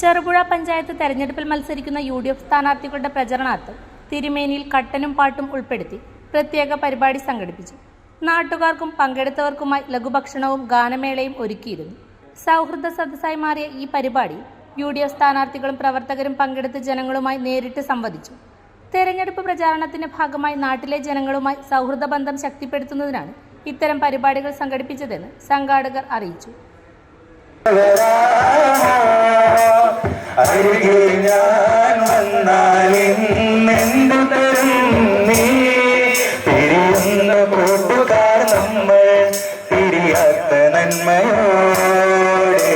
ചെറുപുഴ പഞ്ചായത്ത് തെരഞ്ഞെടുപ്പിൽ മത്സരിക്കുന്ന U D F സ്ഥാനാർത്ഥികളുടെ പ്രചരണാർത്ഥം തിരുമേനിയിൽ കട്ടനും പാട്ടും ഉൾപ്പെടുത്തി പ്രത്യേക പരിപാടി സംഘടിപ്പിച്ചു. നാട്ടുകാർക്കും പങ്കെടുത്തവർക്കുമായി ലഘുഭക്ഷണവും ഗാനമേളയും ഒരുക്കിയിരുന്നു. സൗഹൃദ സദസ്സായി മാറിയ ഈ പരിപാടി യു ഡി എഫ് സ്ഥാനാർത്ഥികളും പ്രവർത്തകരും പങ്കെടുത്ത ജനങ്ങളുമായി നേരിട്ട് സംവദിച്ചു. തെരഞ്ഞെടുപ്പ് പ്രചാരണത്തിന്റെ ഭാഗമായി നാട്ടിലെ ജനങ്ങളുമായി സൗഹൃദ ബന്ധം ശക്തിപ്പെടുത്തുന്നതിനാണ് ഇത്തരം പരിപാടികൾ സംഘടിപ്പിച്ചതെന്ന് സംഘാടകർ അറിയിച്ചു. അരികെ ഞാൻ വന്നാലെന്തു തരും നീ പിരിയുന്ന കൂട്ടുകാർ നമ്മൾ പിരിയാത്ത നന്മയോടെ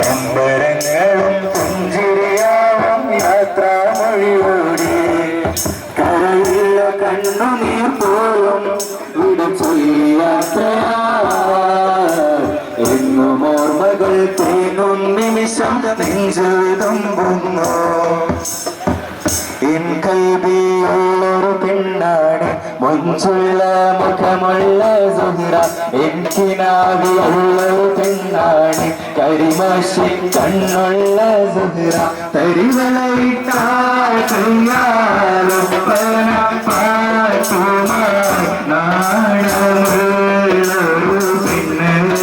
ബമ്പരങ്ങളും പുഞ്ചിരിയാവും യാത്രാമൊഴിയോടെ കരയില്ല കണ്ണുനീർ പോലും വിട യാത്രയാ നെഞ്ചെഴുതുമ്പുന്നു എൻ കൈബിയുള്ളൊരു പെണ്ണാണ്. മൊഞ്ചുള്ള മുഖമുള്ള സുഹൃ എനിക്കിനാവിയുള്ളൊരു പെണ്ണാണ്. കരിമാശി കണ്ണുള്ള സുഹൃ തരിവലയിട്ടാൽ നാണമുള്ളൊരു പെണ്ണ്.